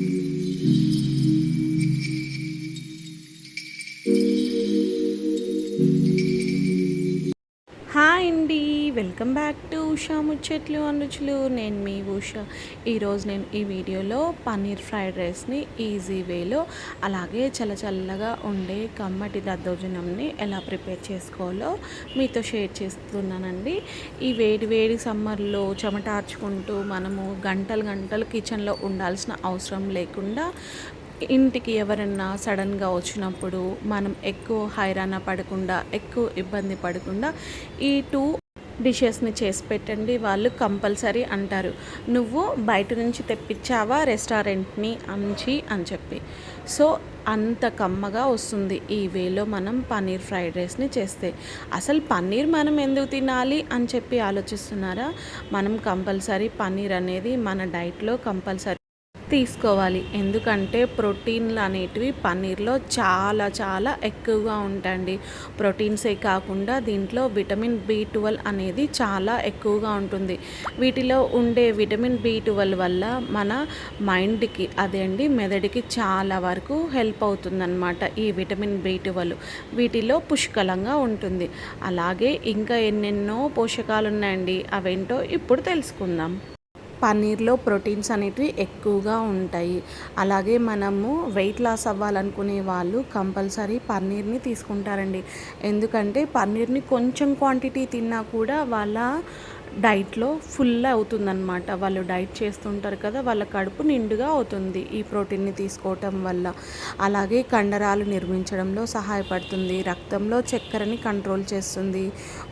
thank you welcome back to Usha ముచ్చట్లు అనుచులు నేను మీ ఉషా. ఈరోజు నేను ఈ వీడియోలో పన్నీర్ ఫ్రైడ్ రైస్ని ఈజీ వేలో అలాగే చల్ల చల్లగా ఉండే కమ్మటి దద్దోజనంని ఎలా ప్రిపేర్ చేసుకోవాలో మీతో షేర్ చేస్తున్నానండి. ఈ వేడి వేడి సమ్మర్లో చెమటార్చుకుంటూ మనము గంటలు గంటలు కిచెన్లో ఉండాల్సిన అవసరం లేకుండా ఇంటికి ఎవరన్నా సడన్గా వచ్చినప్పుడు మనం ఎక్కువ హైరాణ పడకుండా ఎక్కువ ఇబ్బంది పడకుండా ఈ టూ డిషెస్ని చేసి పెట్టండి వాళ్ళు కంపల్సరీ అంటారు. నువ్వు బయట నుంచి తెప్పించావా రెస్టారెంట్ని అంచి అని చెప్పి. సో అంత కమ్మగా వస్తుంది ఈ వేలో మనం పన్నీర్ ఫ్రైడ్ రైస్ని చేస్తే. అసలు పన్నీర్ మనం ఎందుకు తినాలి అని చెప్పి ఆలోచిస్తున్నారా? మనం కంపల్సరీ పన్నీర్ అనేది మన డైట్లో కంపల్సరీ తీసుకోవాలి. ఎందుకంటే ప్రోటీన్లు అనేటివి పన్నీర్లో చాలా చాలా ఎక్కువగా ఉంటాయండి. ప్రోటీన్సే కాకుండా దీంట్లో విటమిన్ బి ట్వెల్వ్ అనేది చాలా ఎక్కువగా ఉంటుంది. వీటిలో ఉండే విటమిన్ బి ట్వెల్వ్ వల్ల మన మైండ్కి అదే అండి మెదడుకి చాలా వరకు హెల్ప్ అవుతుందన్నమాట ఈ విటమిన్ బి ట్వెల్వ్. వీటిలో పుష్కలంగా ఉంటుంది. అలాగే ఇంకా ఎన్నెన్నో పోషకాలు ఉన్నాయండి అవేంటో ఇప్పుడు తెలుసుకుందాం. పన్నీర్లో ప్రోటీన్స్ అనేటివి ఎక్కువగా ఉంటాయి. అలాగే మనము వెయిట్ లాస్ అవ్వాలనుకునే వాళ్ళు కంపల్సరీ పన్నీర్ని తీసుకుంటారండి. ఎందుకంటే పన్నీర్ని కొంచెం క్వాంటిటీ తిన్నా కూడా వాళ్ళ డైట్లో ఫుల్ అవుతుందన్నమాట. వాళ్ళు డైట్ చేస్తుంటారు కదా వాళ్ళ కడుపు నిండుగా అవుతుంది ఈ ప్రోటీన్ని తీసుకోవటం వల్ల. అలాగే కండరాలు నిర్మించడంలో సహాయపడుతుంది రక్తంలో చక్కెరని కంట్రోల్ చేస్తుంది.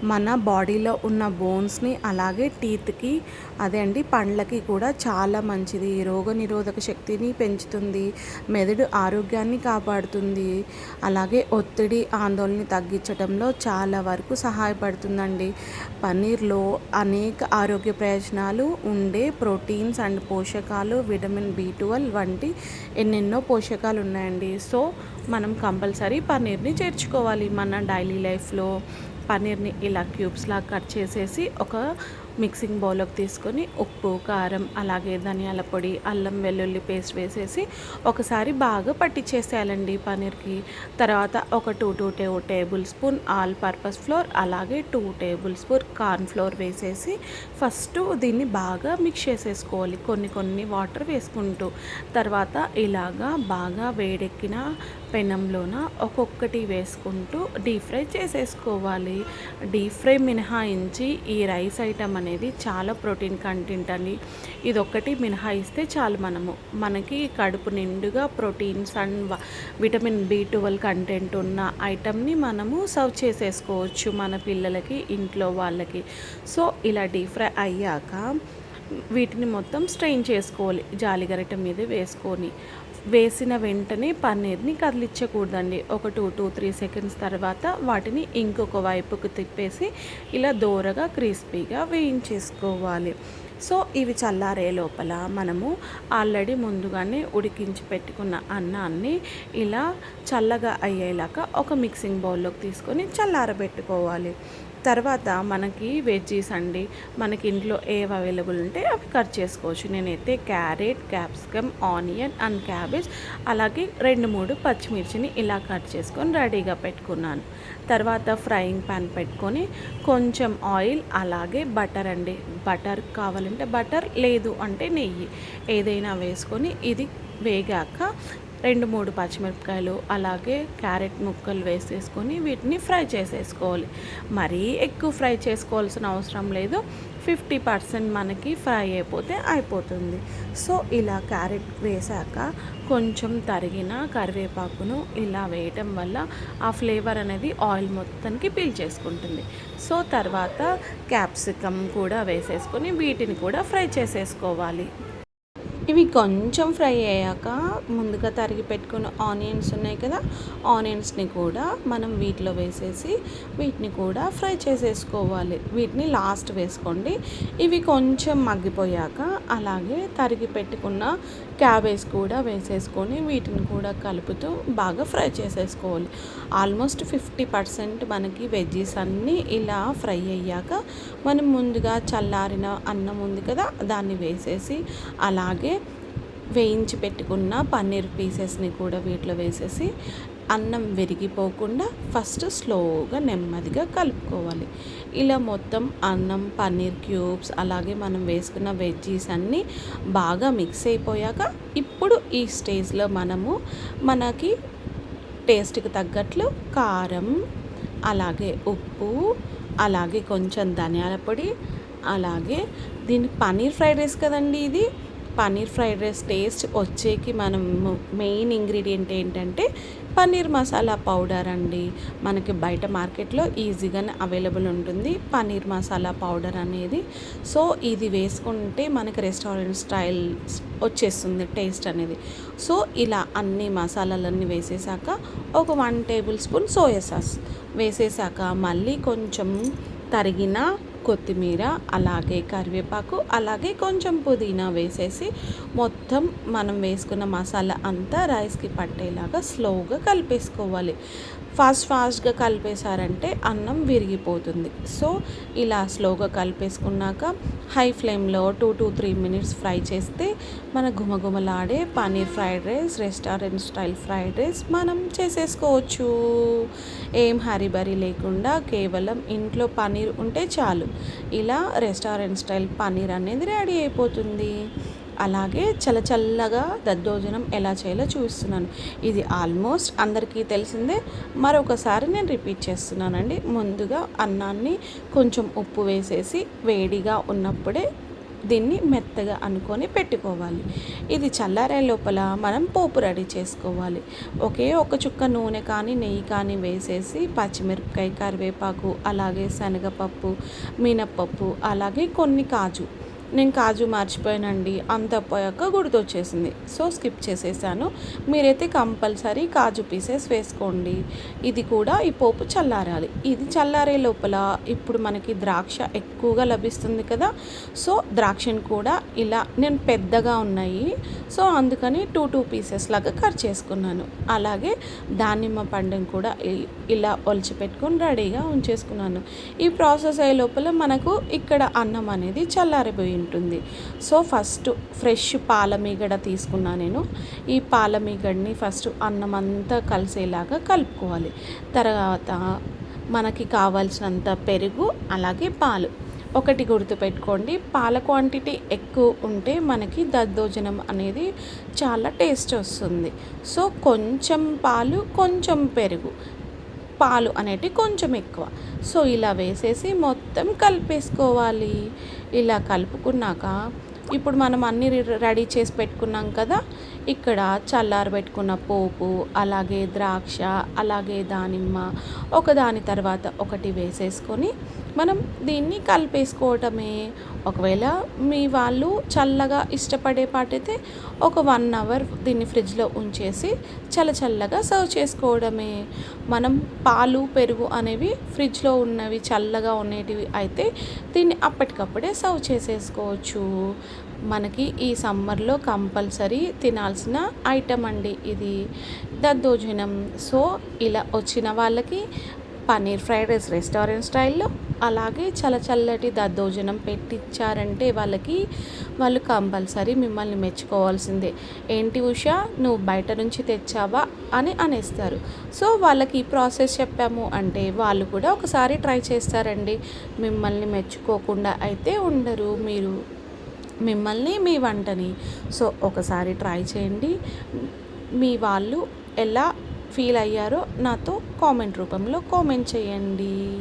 మన బాడీలో ఉన్న బోన్స్ని అలాగే టీత్కి అదే అండి పండ్లకి కూడా చాలా మంచిది. రోగనిరోధక శక్తిని పెంచుతుంది. మెదడు ఆరోగ్యాన్ని కాపాడుతుంది. అలాగే ఒత్తిడి ఆందోళన తగ్గించడంలో చాలా వరకు సహాయపడుతుందండి. పన్నీర్లో అనేక ఆరోగ్య ప్రయోజనాలు ఉండే ప్రోటీన్స్ అండ్ పోషకాలు విటమిన్ బి ట్వెల్వ్ వంటి ఎన్నెన్నో పోషకాలు ఉన్నాయండి. సో మనం కంపల్సరీ పన్నీర్ని చేర్చుకోవాలి. మన డైలీ లైఫ్లో పన్నీర్ని ఇలా క్యూబ్స్లా కట్ చేసేసి ఒక మిక్సింగ్ బౌల్లోకి తీసుకొని ఉప్పు కారం అలాగే ధనియాల పొడి అల్లం వెల్లుల్లి పేస్ట్ వేసేసి ఒకసారి బాగా పట్టించేసేయాలండి పన్నీర్కి తర్వాత ఒక టూ టూ టే tablespoon all purpose flour అలాగే two tablespoon corn flour వేసేసి ఫస్ట్ దీన్ని బాగా మిక్స్ చేసేసుకోవాలి కొన్ని కొన్ని వాటర్ వేసుకుంటూ. తర్వాత ఇలాగా బాగా వేడెక్కిన పెనంలోన ఒక్కొక్కటి వేసుకుంటూ డీప్ ఫ్రై చేసేసుకోవాలి. డీప్ ఫ్రై మినహాయించి ఈ రైస్ ఐటమ్ అనేది అనేది చాలా ప్రోటీన్ కంటెంట్ అని. ఇదొక్కటి మినహాయిస్తే చాలు మనము. మనకి కడుపు నిండుగా proteins and vitamin B twelve content ఉన్న ఐటమ్ని మనము సర్వ్ చేసేసుకోవచ్చు మన పిల్లలకి ఇంట్లో వాళ్ళకి. సో ఇలా డీప్ ఫ్రై అయ్యాక వీటిని మొత్తం స్ట్రెయిన్ చేసుకోవాలి జాలిగరిట మీద వేసుకొని. వేసిన వెంటనే పన్నీర్ని కదిలించకూడదండి. ఒక టూ టూ త్రీ సెకండ్స్ తర్వాత వాటిని ఇంకొక వైపుకు తిప్పేసి ఇలా దోరగా క్రిస్పీగా వేయించేసుకోవాలి. సో ఇవి చల్లారే లోపల మనము ఆల్రెడీ ముందుగానే ఉడికించి పెట్టుకున్న అన్నాన్ని ఇలా చల్లగా అయ్యేలాగా ఒక మిక్సింగ్ బౌల్లోకి తీసుకొని చల్లారబెట్టుకోవాలి. తర్వాత మనకి వెజ్జీస్ అండి. మనకి ఇంట్లో ఏవి అవైలబుల్ ఉంటే అవి కట్ చేసుకోవచ్చు. నేనైతే carrot capsicum onion and cabbage అలాగే రెండు మూడు పచ్చిమిర్చిని ఇలా కట్ చేసుకొని రెడీగా పెట్టుకున్నాను. తర్వాత ఫ్రైయింగ్ ప్యాన్ పెట్టుకొని కొంచెం ఆయిల్ అలాగే బటర్ అండి. బటర్ కావాలంటే బటర్ లేదు అంటే నెయ్యి. ఏదైనా వేసుకొని ఇది వేగాక రెండు మూడు పచ్చిమిరపకాయలు అలాగే క్యారెట్ ముక్కలు వేసేసుకొని వీటిని ఫ్రై చేసేసుకోవాలి. మరీ ఎక్కువ ఫ్రై చేసుకోవాల్సిన అవసరం లేదు. ఫిఫ్టీ పర్సెంట్ మనకి ఫ్రై అయిపోతే అయిపోతుంది. సో ఇలా క్యారెట్ వేసాక కొంచెం తరిగిన కరివేపాకును ఇలా వేయటం వల్ల ఆ ఫ్లేవర్ అనేది ఆయిల్ మొత్తానికి పీల్చేసుకుంటుంది సో తర్వాత క్యాప్సికమ్ కూడా వేసేసుకొని వీటిని కూడా ఫ్రై చేసేసుకోవాలి. ఇవి కొంచెం ఫ్రై అయ్యాక ముందుగా తరిగి పెట్టుకున్న ఆనియన్స్ ఉన్నాయి కదా ఆనియన్స్ని కూడా మనం వీటిలో వేసేసి వీటిని కూడా ఫ్రై చేసేసుకోవాలి. వీటిని లాస్ట్ వేసుకోండి. ఇవి కొంచెం మగ్గిపోయాక అలాగే తరిగి పెట్టుకున్న క్యాబేజ్ కూడా వేసేసుకొని వీటిని కూడా కలుపుతూ బాగా ఫ్రై చేసేసుకోవాలి. ఆల్మోస్ట్ ఫిఫ్టీ పర్సెంట్ మనకి వెజ్జీస్ అన్నీ ఇలా ఫ్రై అయ్యాక మనం ముందుగా చల్లారిన అన్నం ఉంది కదా దాన్ని వేసేసి అలాగే వేయించి పెట్టుకున్న పన్నీర్ పీసెస్ని కూడా వీటిలో వేసేసి అన్నం విరిగిపోకుండా ఫస్ట్ స్లోగా నెమ్మదిగా కలుపుకోవాలి. ఇలా మొత్తం అన్నం పన్నీర్ క్యూబ్స్ అలాగే మనం వేసుకున్న వెజ్జీస్ అన్నీ బాగా మిక్స్ అయిపోయాక ఇప్పుడు ఈ స్టేజ్లో మనము మనకి టేస్ట్కి తగ్గట్లు కారం అలాగే ఉప్పు అలాగే కొంచెం ధనియాల పొడి అలాగే దీని పన్నీర్ ఫ్రైడ్ రైస్ కదండి ఇది? పన్నీర్ ఫ్రైడ్ రైస్ టేస్ట్ వచ్చేకి మనం మెయిన్ ఇంగ్రీడియంట్ ఏంటంటే పన్నీర్ మసాలా పౌడర్ అండి. మనకి బయట మార్కెట్లో ఈజీగానే అవైలబుల్ ఉంటుంది పన్నీర్ మసాలా పౌడర్ అనేది. సో ఇది వేసుకుంటే మనకి రెస్టారెంట్ స్టైల్ వచ్చేస్తుంది టేస్ట్ అనేది. సో ఇలా అన్ని మసాలాలన్నీ వేసేసాక ఒక one tablespoon soya sauce వేసేసాక మళ్ళీ కొంచెం తరిగిన కొత్తిమీర అలాగే కరివేపాకు అలాగే కొంచెం పుదీనా వేసేసి మొత్తం మనం వేసుకున్న మసాలా అంతా రైస్కి పట్టేలాగా స్లోగా కలిపేసుకోవాలి. ఫాస్ట్ ఫాస్ట్గా కలిపేశారంటే అన్నం విరిగిపోతుంది. సో ఇలా స్లోగా కలిపేసుకున్నాక హై ఫ్లేమ్లో two to three minutes fry చేస్తే మన గుమగుమలాడే paneer fried rice restaurant style fried rice మనం చేసేసుకోవచ్చు. ఏం హరిబరి లేకుండా కేవలం ఇంట్లో పన్నీర్ ఉంటే చాలు. ఇలా రెస్టారెంట్ స్టైల్ పన్నీర్ అనేది రెడీ అయిపోతుంది. అలాగే చల్లచల్లగా దద్దోజనం ఎలా చేయాలో చూస్తున్నాను ఇది ఆల్మోస్ట్ అందరికీ తెలిసిందే. మరొకసారి నేను రిపీట్ చేస్తున్నానండి. ముందుగా అన్నాన్ని కొంచెం ఉప్పు వేసేసి వేడిగా ఉన్నప్పుడే దీన్ని మెత్తగా అనుకొని పెట్టుకోవాలి. ఇది చల్లారే లోపల మనం పోపు రెడీ చేసుకోవాలి. ఒకే ఒక చుక్క నూనె కానీ నెయ్యి కానీ వేసేసి పచ్చిమిరపకాయ కరివేపాకు అలాగే శనగపప్పు మినప్పప్పు అలాగే కొన్ని కాజు నేను కాజు మర్చిపోయానండి. అంత పోయాక గుర్తొచ్చేసింది. సో స్కిప్ చేసేసాను. మీరైతే కంపల్సరీ కాజు పీసెస్ వేసుకోండి. ఇది కూడా ఈ పోపు చల్లారాలి. ఇది చల్లారే లోపల ఇప్పుడు మనకి ద్రాక్ష ఎక్కువగా లభిస్తుంది కదా. సో ద్రాక్షను కూడా ఇలా నేను పెద్దగా ఉన్నాయి. సో అందుకని టూ టూ పీసెస్ లాగా కట్ చేసుకున్నాను. అలాగే దానిమ్మ పండుని కూడా ఇలా ఒలిచి పెట్టుకొని రెడీగా ఉంచేసుకున్నాను. ఈ ప్రాసెస్ అయ్యే లోపల మనకు ఇక్కడ అన్నం అనేది చల్లారిపోయింది. ఉంటుంది సో ఫస్ట్ ఫ్రెష్ పాల మీగడ తీసుకున్నా నేను. ఈ పాల మీగడని ఫస్ట్ అన్నం అంతా కలిసేలాగా కలుపుకోవాలి. తర్వాత మనకి కావాల్సినంత పెరుగు అలాగే పాలు. ఒకటి గుర్తుపెట్టుకోండి పాల క్వాంటిటీ ఎక్కువ ఉంటే మనకి దద్దోజనం అనేది చాలా టేస్ట్ వస్తుంది. సో కొంచెం పాలు కొంచెం పెరుగు. పాలు అనేటివి కొంచెం ఎక్కువ. సో ఇలా వేసేసి మొత్తం కలిపేసుకోవాలి. ఇలా కలుపుకున్నాక ఇప్పుడు మనం అన్నీ రెడీ చేసి పెట్టుకున్నాం కదా ఇక్కడ చల్లారి పెట్టుకున్న పోపు అలాగే ద్రాక్ష అలాగే దానిమ్మ ఒకదాని తర్వాత ఒకటి వేసేసుకొని మనం దీన్ని కలిపేసుకోవటమే. ఒకవేళ మీ వాళ్ళు చల్లగా ఇష్టపడే పాటైతే ఒక వన్ అవర్ దీన్ని ఫ్రిడ్జ్లో ఉంచేసి చల్ల చల్లగా సర్వ్ చేసుకోవడమే. మనం పాలు పెరుగు అనేవి ఫ్రిడ్జ్లో ఉన్నవి చల్లగా ఉండేటివి అయితే దీన్ని అప్పటికప్పుడే సర్వ్ చేసేసుకోవచ్చు. మనకి ఈ సమ్మర్లో కంపల్సరీ తినాల్సిన ఐటమ్ అండి ఇది. దద్దోజనం. సో ఇలా వచ్చిన వాళ్ళకి పన్నీర్ ఫ్రైడ్ రైస్ రెస్టారెంట్ స్టైల్లో అలాగే చల్ల చల్లటి దద్దోజనం పెట్టించారంటే వాళ్ళకి వాళ్ళు కంపల్సరీ మిమ్మల్ని మెచ్చుకోవాల్సిందే. ఏంటి ఉషా నువ్వు బయట నుంచి తెచ్చావా? అని అనేస్తారు. సో వాళ్ళకి ఈ ప్రాసెస్ చెప్పాము అంటే వాళ్ళు కూడా ఒకసారి ట్రై చేస్తారండి. మిమ్మల్ని మెచ్చుకోకుండా అయితే ఉండరు. మీరు మిమ్మల్ని మీ వంటని. సో ఒకసారి ట్రై చేయండి. మీ వాళ్ళు ఎలా ఫీల్ అయ్యారో నాతో కామెంట్ రూపంలో కామెంట్ చేయండి.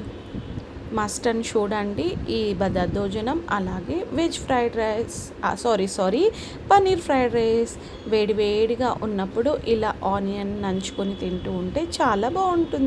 మస్ట్ అండ్ చూడండి ఈ దద్దోజనం అలాగే veg fried rice sorry sorry paneer fried rice వేడి వేడిగా ఉన్నప్పుడు ఇలా ఆనియన్ నంచుకొని తింటూ ఉంటే చాలా బాగుంటుంది.